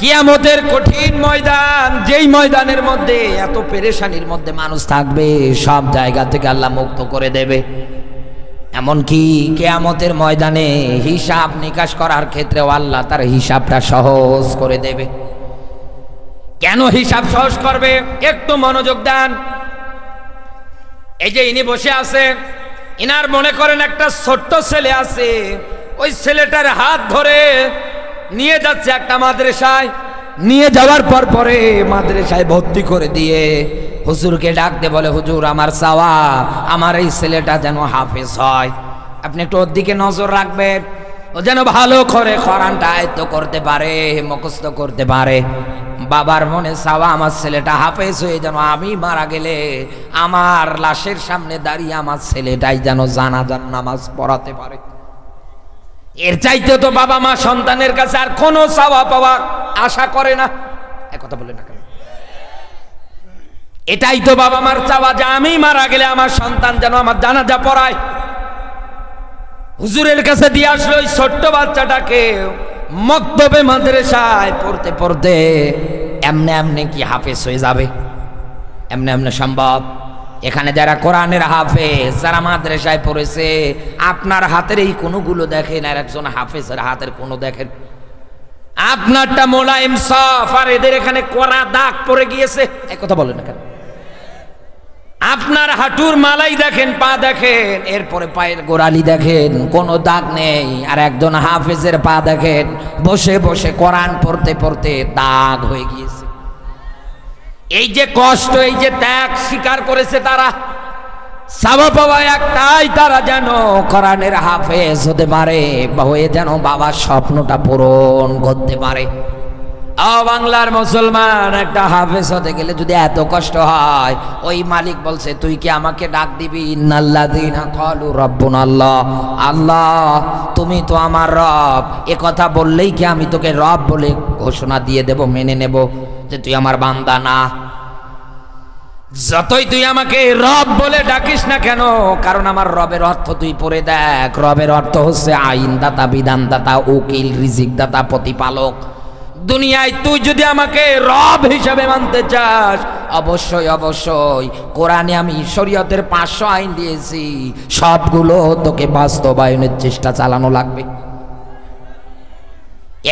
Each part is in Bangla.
কিয়ামতের কঠিন ময়দান, যেই ময়দানের মধ্যে এত পেরেশানির মধ্যে মানুষ থাকবে, সব জায়গা থেকে আল্লাহ মুক্ত করে দেবে। এমনকি কেয়ামতের ময়দানে হিসাব নিকাশ করার ক্ষেত্রেও আল্লাহ তার হিসাবটা সহজ করে দেবে। কেন হিসাব সহজ করবে? একটু মনোযোগ দেন। এই যে ইনি বসে আছে, ইনার মনে করেন একটা ছোট্ট ছেলে আছে, ওই ছেলেটার হাত ধরে নিয়ে যাচ্ছে একটা মাদ্রাসায়। নিয়ে যাওয়ার পর পরে মাদ্রাসায় ভর্তি করে দিয়ে হুজুরকে ডাকতে বলে, হুজুর, আমার চাওয়া, আমার এই ছেলেটা যেন হাফেজ হয়। আপনি একটু ওর দিকে নজর রাখবেন। ও যেন ভালো করে খরানটা আয়ত্ত করতে পারে, মুখস্থ করতে পারে। বাবার মনে চাওয়া, আমার ছেলেটা হাফেজ হয়ে যেন আমি মারা গেলে আমার লাশের সামনে দাঁড়িয়ে আমার ছেলেটাই যেন জানাজান নামাজ পড়াতে পারে। এর চাইতে তো বাবা মা সন্তানের কাছে আর কোনো চাওয়া পাওয়া আশা করে না। কথা বলে না কেন? এটাই তো বাবা মার চাওয়া যে আমি মারা গেলে আমার সন্তান যেন আমার জানাজা পড়ায়। হুজুরের কাছে দিয়ে আসলো ওই ছোট্ট বাচ্চাটাকে মক্তবে মাদ্রাসায় পড়তে পড়তে এমনে এমনি কি হাফেজ হয়ে যাবে? এমনি এমনি সম্ভব? এখানে যারা কোরআনের হাফেজ, যারা মাদ্রাসায় পড়েছে, আপনার হাতের এই কোনোগুলো দেখেন, আর একজন হাফেজের হাতের কোনো দেখেন। আপনারটা মোলায়েম সফ, আর এদের এখানে কড়া দাগ পড়ে গিয়েছে। এক কথা বলেন কেন? আপনার হাঁটুর মালাই দেখেন, পা দেখেন, এরপরে পায়ের গোড়ালি দেখেন, কোনো দাগ নেই, আর একজন হাফেজের পা দেখেন, বসে বসে কোরআন পড়তে পড়তে দাগ হয়ে গিয়েছে। এই যে কষ্ট, এই যে ত্যাগ স্বীকার করেছে তারা সাবা পাওয়া একটাই তারা যেন কোরআনের হাফেজ হতে পারে হয়ে যেন বাবার স্বপ্নটা পূরণ করতে পারে। বাংলার মুসলমান, একটা হাফেজ হতে গেলে যদি এত কষ্ট হয়, ওই মালিক বলছে, তুই কি আমাকে ডাক দিবি? ইন্নাল্লাযীনা ক্বালু রাব্বুনা আল্লাহ। আল্লাহ, তুমি তো আমার রব, এ কথা বললেই কি আমি তোকে রব বলে ঘোষণা দিয়ে দেব, মেনে নেব? যে তুই আমার বান্দা না। যতই তুই আমাকে রব বলে ডাকিস না কেন, কারণ আমার রবের অর্থ তুই পড়ে দেখ। রবের অর্থ হচ্ছে আইনদাতা, বিধানদাতা, উকিল রিজিক দাতা প্রতিপালক। দুনিয়ায় তুই যদি আমাকে রব হিসাবে মানতে চাস, অবশ্যই অবশ্যই কোরআনে আমি শরীয়তের পাঁচশো আইন দিয়েছি। সবগুলো তোকে বাস্তবায়নের চেষ্টা চালানো লাগবে।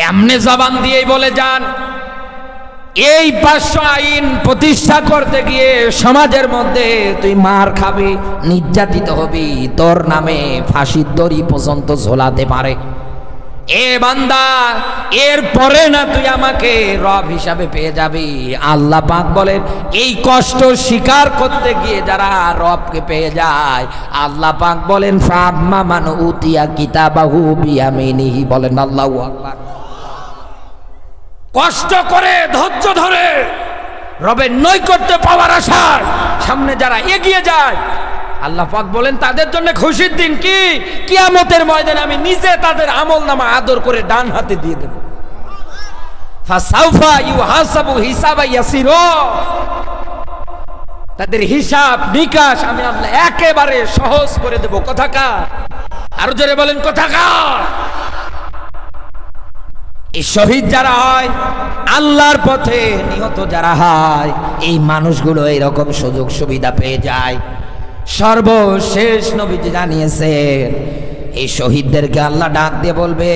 এমনে জবান দিয়েই বলে যান। এই পাঁচশো আইন প্রতিষ্ঠা করতে গিয়ে সমাজের মধ্যে তুই মার খাবি, নির্যাতিত হবি, তোর নামে ফাঁসির দড়ি পর্যন্ত ঝোলাতে পারে। এ বান্দা, এর পরে না তুই আমাকে রব হিসাবে পেয়ে যাবি। আল্লাহ পাক বলেন, এই কষ্ট স্বীকার করতে গিয়ে যারা রবকে পেয়ে যায়, আল্লাহ পাক বলেন ফাম্মা মান উতিয়া কিতাবাহু বিয়ামিনিহি বলেন আল্লাহু আকবার। কষ্ট করে, ধৈর্য ধরে রবের নৈকট্য পাওয়ার আশায় সামনে যারা এগিয়ে যায়, আল্লাহ পাক বলেন, তাদের জন্য খুশির দিন কি? কিয়ামতের ময়দানে আমি নিজে তাদের আমল নামা আদর করে ডান হাতে দিয়ে দেব। তাদের হিসাব নিকাশ আমি আল্লাহ একেবারে সহজ করে দেব। কথাকার আরও জোরে বলেন কথাকার শহীদ যারা হয়, আল্লাহর পথে নিহত যারা হয়, এই মানুষগুলো এরকম সুযোগ সুবিধা পেয়ে যায়। সর্বশেষ নবীজি জানিয়েছেন, এই শহীদদেরকে আল্লাহ ডাক দিয়ে বলবে,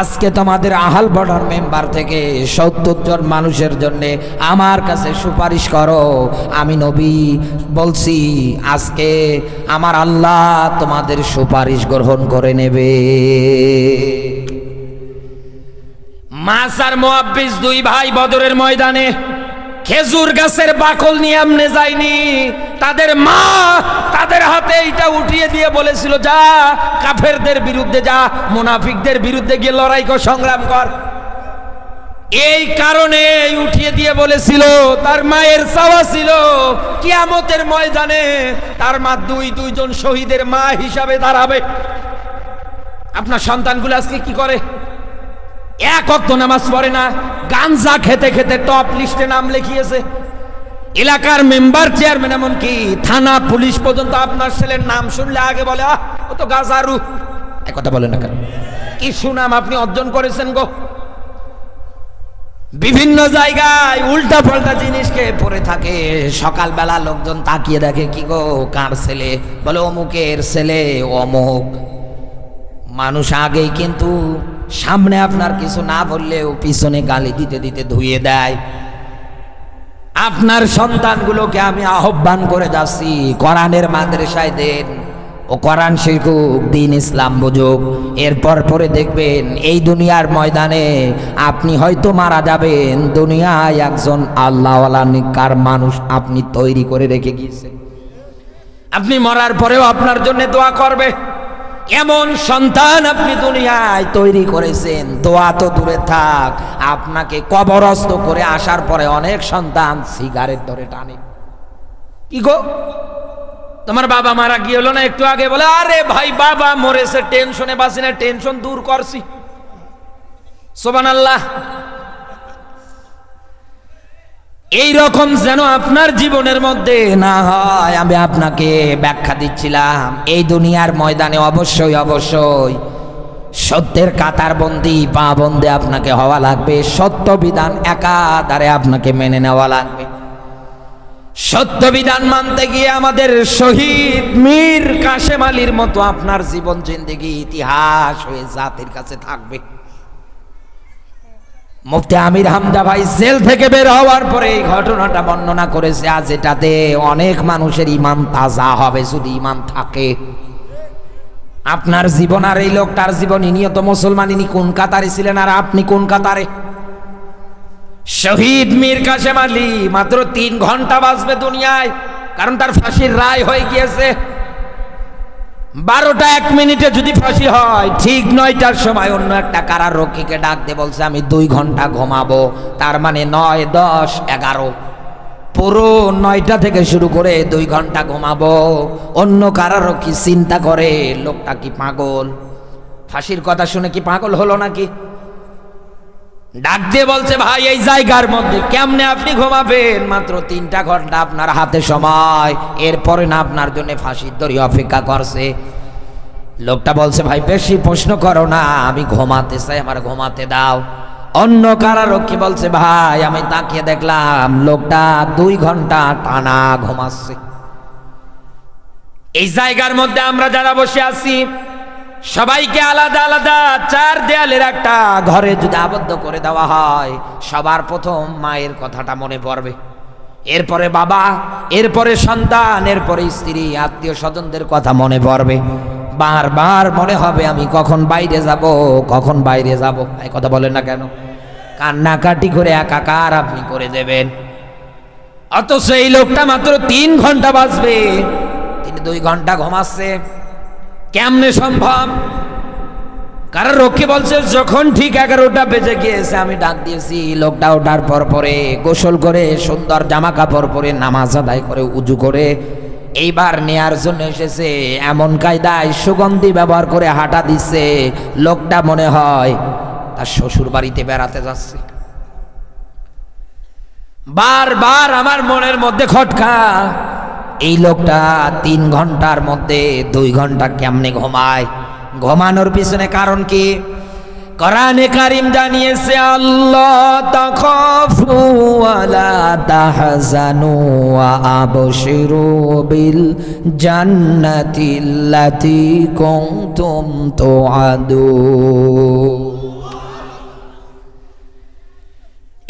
আজকে তোমাদের আহাল বর্ডার মেম্বার থেকে সত্তর জন মানুষের জন্য আমার কাছে সুপারিশ করো। আমি নবী বলছি, আজকে আমার আল্লাহ তোমাদের সুপারিশ গ্রহণ করে নেবে। মাসার মোয়াব্বিস দুই ভাই বদরের ময়দানে, খেজুর গাছের বাকল নিয়ে আমনে যায়নি। তাদের মা তাদের হাতে এইটা উঠিয়ে দিয়ে বলেছিল, যা, কাফেরদের বিরুদ্ধে যা, মুনাফিকদের বিরুদ্ধে গিয়ে লড়াই কর, সংগ্রাম কর। এই কারণে উঠিয়ে দিয়ে বলেছিল, তার মায়ের চাওয়া ছিল কিয়ামতের ময়দানে তার মা দুই, দুইজন শহীদের মা হিসাবে দাঁড়াবে। আপনার সন্তানগুলো আজকে কি করে? এক অক্ত নামাজ পড়ে না, গাঞ্জা খেতে খেতে টপ লিস্টে নাম লিখিয়েছে। এলাকার মেম্বার চেয়ারম্যান এমনকি থানা পুলিশ পর্যন্ত আপনার ছেলের নাম শুনলে আগে বলে ও তো গাজারু। এক কথা বলে না কেন? কি সুনাম আপনি অর্জন করেছেন গো? বিভিন্ন জায়গায় উল্টা পাল্টা জিনিসকে পরে থাকে। সকালবেলা লোকজন তাকিয়ে দেখে, কি গো, কার ছেলে? বলে, অমুকের ছেলে, অমুক। মানুষ আগেই কিন্তু সামনে আপনার কিছু না বললেও পিছনে গালি দিতে দিতে ধুয়ে দেয়। আপনার সন্তানগুলোকে আমি আহ্বান করে যাচ্ছি, কোরআনের মাদ্রাসায় দেন। ও কোরআন শিখুক, দিন ইসলাম বুঝুক। এরপর পরে দেখবেন এই দুনিয়ার ময়দানে আপনি হয়তো মারা যাবেন। দুনিয়ায় একজন আল্লাহওয়ালা মানুষ আপনি তৈরি করে রেখে গিয়েছেন। আপনি মরার পরেও আপনার জন্য দোয়া করবে। এমন সন্তান আপনি দুনিয়ায় তৈরি করেছেন, দোয়া তো দূরে থাক। আপনাকে কবরস্থ করে আসার পরে অনেক সন্তান সিগারেট ধরে টানে। কি গো? তোমার বাবা মারা গিয়ে হলো না একটু আগে? বলে, আরে ভাই, বাবা মরেছে, টেনশনে বাসি না, টেনশন দূর করছি। সোবান আল্লাহ এই রকম যেন আপনার জীবনের মধ্যে না হয়, আমি আপনাকে ব্যাখ্যা দিচ্ছিলাম। এই দুনিয়ার ময়দানে অবশ্যই অবশ্যই সত্যের কাতার বন্দি, পা বন্দি আপনাকে হওয়া লাগবে। সত্য বিধান একাধারে আপনাকে মেনে নেওয়া লাগবে। সত্য বিধান মানতে গিয়ে আমাদের শহীদ মীর কাশেম আলীর মতো আপনার জীবন, জিন্দেগি, ইতিহাস হয়ে জাতির কাছে থাকবে। মুফতি আমির হামদা ভাই জেল থেকে বের হওয়ার পরে এই ঘটনাটা বর্ণনা করেছে, আজ এটাতে অনেক মানুষের ইমান তাজা হবে যদি ইমান থাকে। আপনার জীবন আর এই লোকটার জীবন, ইনিও তো মুসলমান, ইনি কোন কাতারে ছিলেন আর আপনি কোন কাতারে? শহীদ মীর কাশেম আলী মাত্র তিন ঘণ্টা বাঁচবে দুনিয়ায়, কারণ তার ফাঁসির রায় হয়ে গিয়েছে। বারোটা এক মিনিটে যদি ফাঁসি হয়, ঠিক নয়টার সময় অন্য একটা কারার রক্ষীকে ডাক দিয়ে বলছে, আমি দুই ঘণ্টা ঘুমাবো। তার মানে নয়, দশ, এগারো। পুরো নয়টা থেকে শুরু করে দুই ঘণ্টা ঘুমাবো। অন্য কারারক্ষী চিন্তা করে, লোকটা কি পাগল? ফাঁসির কথা শুনে কি পাগল হলো নাকি? ডাক দিয়ে বলছে, ভাই, এই জায়গার মধ্যে কেমনে আপনি ঘুমাবেন? মাত্র তিনটা ঘণ্টা আপনার হাতে সময়। এরপরে না আপনার জন্য ফাঁসির দড়ি অপেক্ষা করছে। লোকটা বলছে, ভাই, বেশি প্রশ্ন করো না, আমি ঘুমাতে চাই, আমার ঘুমাতে দাও। অন্য কারারক্ষী বলছে, ভাই, আমি তাকিয়ে দেখলাম, লোকটা দুই ঘণ্টা টানা ঘুমাচ্ছে। এই জায়গার মধ্যে আমরা যারা বসে আছি সবাইকে আলাদা আলাদা চার দেয়ালের একটা ঘরে যদি আবদ্ধ করে দেওয়া হয়, সবার প্রথম মায়ের কথাটা মনে পড়বে। এরপরে বাবা, এরপরে সন্তান, এরপরে স্ত্রী, আত্মীয় স্বজনদের কথা মনে পড়বে। বারবার মনে হবে, আমি কখন বাইরে যাব, কখন বাইরে যাব। এই কথা বলেন না কেন? কান্নাকাটি করে একাকার আপনি করে দেবেন। অথচ এই লোকটা মাত্র তিন ঘণ্টা বাঁচবে। তিনি দুই ঘণ্টা ঘুমাচ্ছে। কেমনে সম্ভব? কারণ রক্ষী বলছে, যখন ঠিক এগারোটা বেজে গিয়েছে, আমি ডাক দিয়েছি, লোকটা ওঠার পর পরে গোসল করে, সুন্দর জামা কাপড় পরে নামাজ আদায় করে, উজু করে এইবার নেয়ার জন্য এসেছে। এমন কায়দায় সুগন্ধি ব্যবহার করে হাঁটা দিচ্ছে। লোকটা মনে হয় তার শ্বশুর বাড়িতে বেড়াতে যাচ্ছে। বারবার আমার মনের মধ্যে খটকা। এই লোকটা তিন ঘণ্টার মধ্যে দুই ঘণ্টা কেমনে ঘুমায়? ঘুমানোর পিছনে কারণ কি? কোরআনে কারিম জানিয়েছে, আল্লাহ তাখাফু ওয়ালা তাহজানু ওয়া আবশিরু বিল জান্নাতিল্লাতী কুনতুম তুআদুন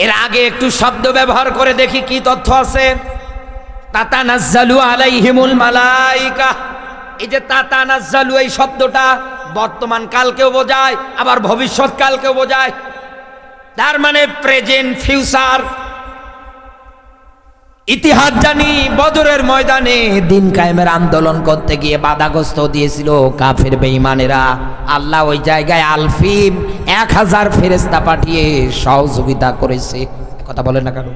এর আগে একটু শব্দ ব্যবহার করে দেখি কি তথ্য আছে। তাতানাজ্জালু আলাইহিমুল মালাইকা। এই যে তাতানাজ্জালু, এই শব্দটা বর্তমান কালকেও বোঝায়, আবার ভবিষ্যৎ কালকেও বোঝায়। তার মানে প্রেজেন্ট ফিউচার ইতিহাস জানি, বদরের ময়দানে দিন কায়েমের আন্দোলন করতে গিয়ে বাধাগ্রস্ত দিয়েছিল কাফের বেঈমানেরা। আল্লাহ ওই জায়গায় আলফিম এক হাজার ফেরেস্তা পাঠিয়ে সহযোগিতা করেছে। কথা বলেন না কেন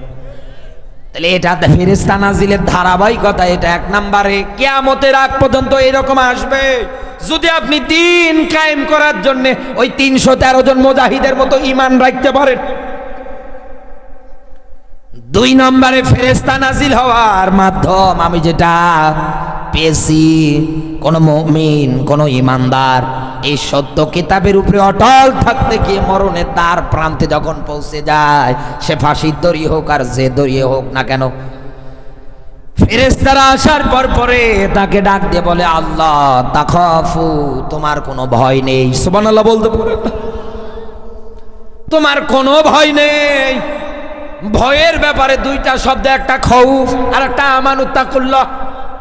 তাহলে এটা ফেরেস্তা নাজিলের ধারাবাহিকতা, এটা এক নম্বরে। কেয়ামতের আগ পর্যন্ত এরকম আসবে। যদি আপনি দিন কায়েম করার জন্যে ওই তিনশো তেরো জন মোজাহিদের মতো ইমান রাখতে পারেন দুই নম্বরে ফেরেস্তা নাজিল হওয়ার মাধ্যম আমি যেটা পেয়েছি, কোন মমিন, কোন ইমানদার, এই সত্য কিতাবের উপরে অটল থাকতে গিয়ে মরণের তার প্রান্তে যখন পৌঁছে যায়, সে ফাঁসির দড়ি হোক আর যে দড়িয়ে হোক না কেন ফেরেস্তারা আসার পর পরে তাকে ডাক দিয়ে বলে, আল্লাহ, তাখাফু, তোমার কোনো ভয় নেই। সুবহানাল্লাহ বলতে পারে। তোমার কোনো ভয় নেই। ভয়ের ব্যাপারে দুইটা শব্দ, একটা খৌফ আর একটা আমানুত্তাকুল্লাহ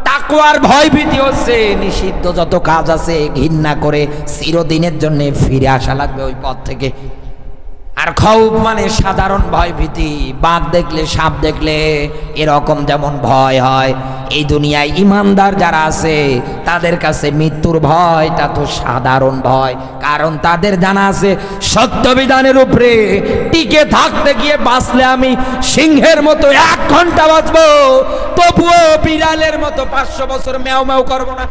তাকুয়ার ভয় ভীতি হচ্ছে। নিষিদ্ধ যত কাজ আছে, ঘৃণা করে চিরদিনের জন্য ফিরে আসা লাগবে ওই পথ থেকে। আর খৌফ মানে সাধারণ ভয় ভীতি বাঘ দেখলে, সাপ দেখলে এরকম যেমন ভয় হয়। এই দুনিয়ায় ইমানদার যারা আছে, তাদের কাছে মৃত্যুর ভয়টা তো সাধারণ ভয়। কারণ তাদের জানা আছে সত্য বিধানের উপরে টিকে থাকতে গিয়ে বাঁচলে আমি সিংহের মতো এক ঘণ্টা বাঁচবো। তবুও বিড়ালের মতো পাঁচশো বছর ম্যাও ম্যাও করব না।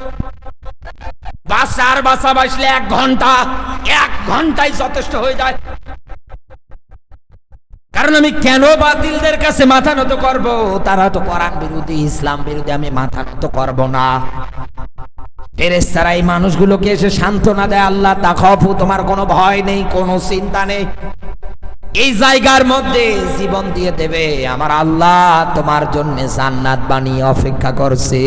বাসার বাসা বাসলে এক ঘণ্টা, এক ঘন্টায় যথেষ্ট হয়ে যায়। কারণ আমি কেন বাতিলদের কাছে মাথা নত করব? তারা তো কোরআন বিরোধী, ইসলাম বিরোধী, আমি মাথা নত করব না। ফেরেস্তারা এই মানুষগুলোকে এসে সান্ত্বনা দেয়, আল্লাহ, তা খফু, তোমার কোনো ভয় নেই, কোনো চিন্তা নেই। এই জায়গার মধ্যে জীবন দিয়ে দেবে। আমার আল্লাহ তোমার জন্য জান্নাত বানিয়ে অপেক্ষা করছে।